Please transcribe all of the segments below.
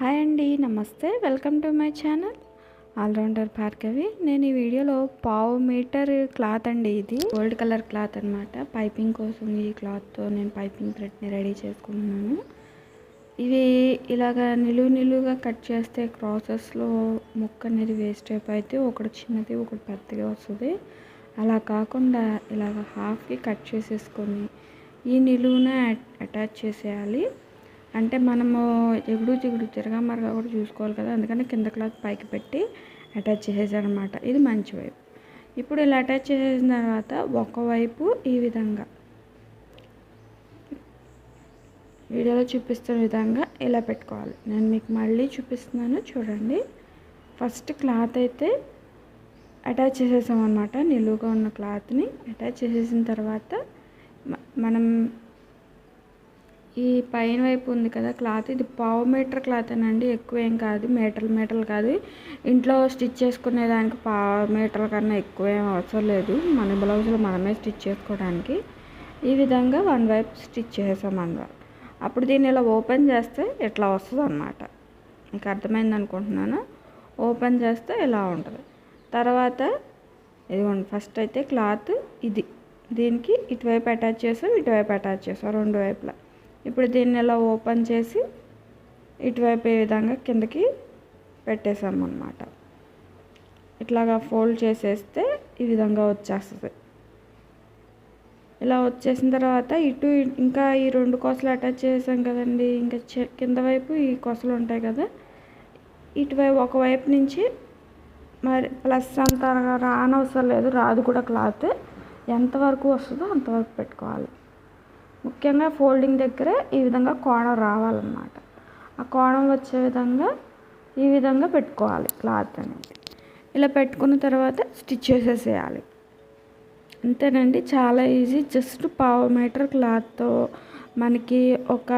Hi అండి నమస్తే. Welcome to my channel. Allrounder Bhargavi. నేను ఈ వీడియోలో పావు మీటర్ క్లాత్ అండి ఇది. గోల్డ్ కలర్ క్లాత్ అనమాట పైపింగ్ కోసం ఈ క్లాత్తో నేను పైపింగ్ థ్రెడ్ని రెడీ చేసుకుంటున్నాను. ఇవి ఇలాగ నిలువు నిలువుగా కట్ చేస్తే క్రాసెస్లో ముక్క అనేది వేస్ట్ అయిపోయితే ఒకటి చిన్నది ఒకటి పెద్దగా వస్తుంది. అలా కాకుండా ఇలాగ హాఫ్కి కట్ చేసేసుకొని ఈ నిలువున అటాచ్ చేసేయాలి. అంటే మనము ఎగుడు చిగుడు తిరగమరగా కూడా చూసుకోవాలి కదా. అందుకని కింద క్లాత్ పైకి పెట్టి అటాచ్ చేసేసానమాట ఇది మంచి వైపు. ఇప్పుడు ఇలా అటాచ్ చేసేసిన తర్వాత ఒకవైపు ఈ విధంగా వీడియోలో చూపిస్తున్న విధంగా ఇలా పెట్టుకోవాలి. నేను మీకు మళ్ళీ చూపిస్తున్నాను చూడండి. ఫస్ట్ క్లాత్ అయితే అటాచ్ చేసేసాం అనమాట నిలువుగా ఉన్న క్లాత్ని అటాచ్ చేసేసిన తర్వాత మనం ఈ పైన వైపు ఉంది కదా క్లాత్. ఇది పావు మీటర్ క్లాత్ అండి ఎక్కువ ఏం కాదు. మీటర్లు మీటర్లు కాదు. ఇంట్లో స్టిచ్ చేసుకునే దానికి పావు మీటర్ కన్నా ఎక్కువ ఏం అవసరం లేదు. మన బ్లౌజులు మనమే స్టిచ్ చేసుకోవడానికి. ఈ విధంగా వన్ వైపు స్టిచ్ చేసాం అన్నమాట అప్పుడు దీన్ని ఇలా ఓపెన్ చేస్తే ఇట్లా వస్తుంది అనమాట మీకు అర్థమైంది అనుకుంటున్నాను? ఓపెన్ చేస్తే ఇలా ఉంటుంది. తర్వాత ఇదిగోండి ఫస్ట్ అయితే క్లాత్ ఇది. దీనికి ఇటువైపు అటాచ్ చేసాం ఇటువైపు అటాచ్ చేసాం రెండు వైపులా. ఇప్పుడు దీన్ని ఇలా ఓపెన్ చేసి ఇటువైపు ఈ విధంగా కిందకి పెట్టేసాం ఇట్లాగా ఫోల్డ్ చేసేస్తే ఈ విధంగా వచ్చేస్తుంది. ఇలా వచ్చేసిన తర్వాత ఇటు ఇంకా ఈ రెండు కొసలు అటాచ్ చేసాం కదండి ఇంకా కింద వైపు ఈ కొసలు ఉంటాయి కదా ఇటువైపు ఒకవైపు నుంచి మరి ప్లస్ అంత రానవసరం లేదు రాదు కూడా క్లాత్. ఎంతవరకు వస్తుందో అంతవరకు పెట్టుకోవాలి. ముఖ్యంగా ఫోల్డింగ్ దగ్గరే ఈ విధంగా కోణం రావాలన్నమాట. ఆ కోణం వచ్చే విధంగా ఈ విధంగా పెట్టుకోవాలి క్లాత్ అనేది. ఇలా పెట్టుకున్న తర్వాత స్టిచ్ చేసేసేయాలి. అంతేనండి చాలా ఈజీ. జస్ట్ పావు మీటర్ క్లాత్తో మనకి ఒక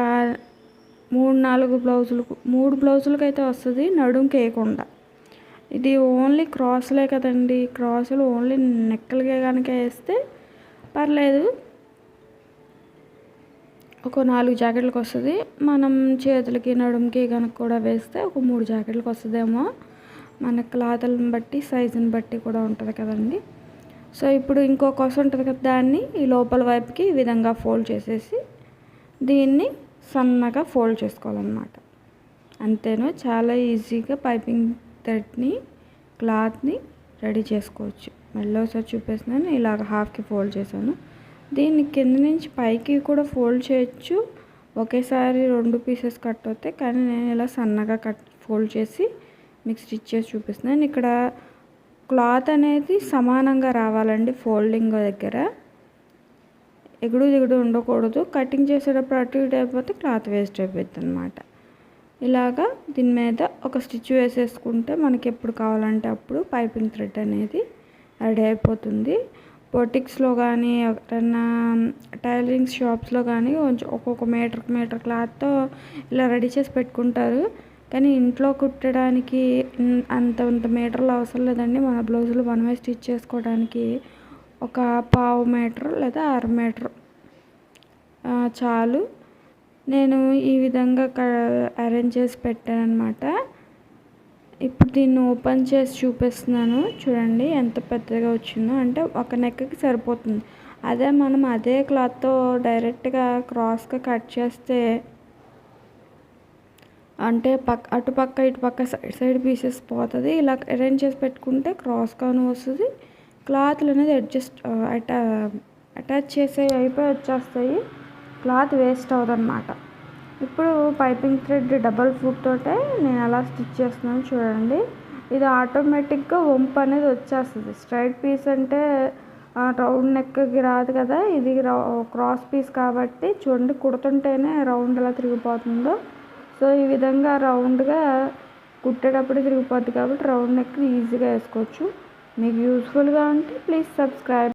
మూడు నాలుగు బ్లౌజులకు మూడు బ్లౌజులకు అయితే వస్తుంది నడుం కేయకుండా. ఇది ఓన్లీ క్రాస్లే కదండి. క్రాసులు ఓన్లీ నెక్కలకే కనుక వేస్తే పర్లేదు. ఒక నాలుగు జాకెట్లకు వస్తుంది. మనం చేతులకి నడుముకి కనుక కూడా వేస్తే ఒక మూడు జాకెట్లకు వస్తుందేమో. మన క్లాతులను బట్టి సైజుని బట్టి కూడా ఉంటుంది కదండి. సో ఇప్పుడు ఇంకో కొస ఉంటుంది కదా దాన్ని ఈ లోపల వైపుకి ఈ విధంగా ఫోల్డ్ చేసేసి దీన్ని సన్నగా ఫోల్డ్ చేసుకోవాలన్నమాట. అంతేను? చాలా ఈజీగా పైపింగ్ థ్రెడ్ని క్లాత్ని రెడీ చేసుకోవచ్చు. మళ్ళీ ఒకసారి చూపిస్తున్నాను. ఇలాగ హాఫ్కి ఫోల్డ్ చేశాను. దీన్ని కింద నుంచి పైకి కూడా ఫోల్డ్ చేయొచ్చు. ఒకేసారి రెండు పీసెస్ కట్ అవుతాయి. కానీ నేను ఇలా సన్నగా కట్ ఫోల్డ్ చేసి మీకు స్టిచ్ చేసి చూపిస్తున్నాను. ఇక్కడ క్లాత్ అనేది సమానంగా రావాలండి ఫోల్డింగ్ దగ్గర. ఎగుడు దిగుడు ఉండకూడదు. కటింగ్ చేసేటప్పుడు అటు ఇటు అయిపోతే క్లాత్ వేస్ట్ అయిపోద్ది అనమాట ఇలాగా దీని మీద ఒక స్టిచ్ వేసేసుకుంటే మనకి ఎప్పుడు కావాలంటే అప్పుడు పైపింగ్ థ్రెడ్ అనేది రెడీ అయిపోతుంది. బొటిక్స్లో కానీ ఎవరైనా టైలరింగ్ షాప్స్లో కానీ కొంచెం ఒక్కొక్క మీటర్ మీటర్ క్లాత్తో ఇలా రెడీ చేసి పెట్టుకుంటారు. కానీ ఇంట్లో కుట్టడానికి అంత అంత మీటర్లు అవసరం లేదండి. మన బ్లౌజులు మనమే స్టిచ్ చేసుకోవడానికి ఒక పావు మీటర్ లేదా అర మీటర్ చాలు. నేను ఈ విధంగా అరేంజ్ చేసి పెట్టాను అనమాట ఇప్పుడు దీన్ని ఓపెన్ చేసి చూపిస్తున్నాను. చూడండి ఎంత పెద్దగా వచ్చిందో. అంటే ఒక నెక్కకి సరిపోతుంది. అదే మనం అదే క్లాత్తో డైరెక్ట్గా క్రాస్గా కట్ చేస్తే అంటే పక్క అటుపక్క ఇటుపక్క సైడ్ సైడ్ పీసెస్ పోతుంది. ఇలా అరేంజ్ చేసి పెట్టుకుంటే క్రాస్గాను వస్తుంది. క్లాత్లు అనేది అడ్జస్ట్ అటా అటాచ్ చేసే అయిపోయి వచ్చేస్తాయి. క్లాత్ వేస్ట్ అన్నమాట ఇప్పుడు పైపింగ్ థ్రెడ్ డబల్ ఫుట్ తోటే నేను ఎలా స్టిచ్ చేస్తున్నాను చూడండి. ఇది ఆటోమేటిక్గా వంపు అనేది వచ్చేస్తుంది. స్ట్రైట్ పీస్ అంటే రౌండ్ నెక్కి రాదు కదా. ఇది క్రాస్ పీస్ కాబట్టి చూడండి కుడుతుంటేనే రౌండ్ ఎలా తిరిగిపోతుందో. సో ఈ విధంగా రౌండ్గా కుట్టేటప్పుడు తిరిగిపోద్ది కాబట్టి రౌండ్ నెక్ ఈజీగా వేసుకోవచ్చు. మీకు యూస్ఫుల్గా ఉంటే ప్లీజ్ సబ్స్క్రైబ్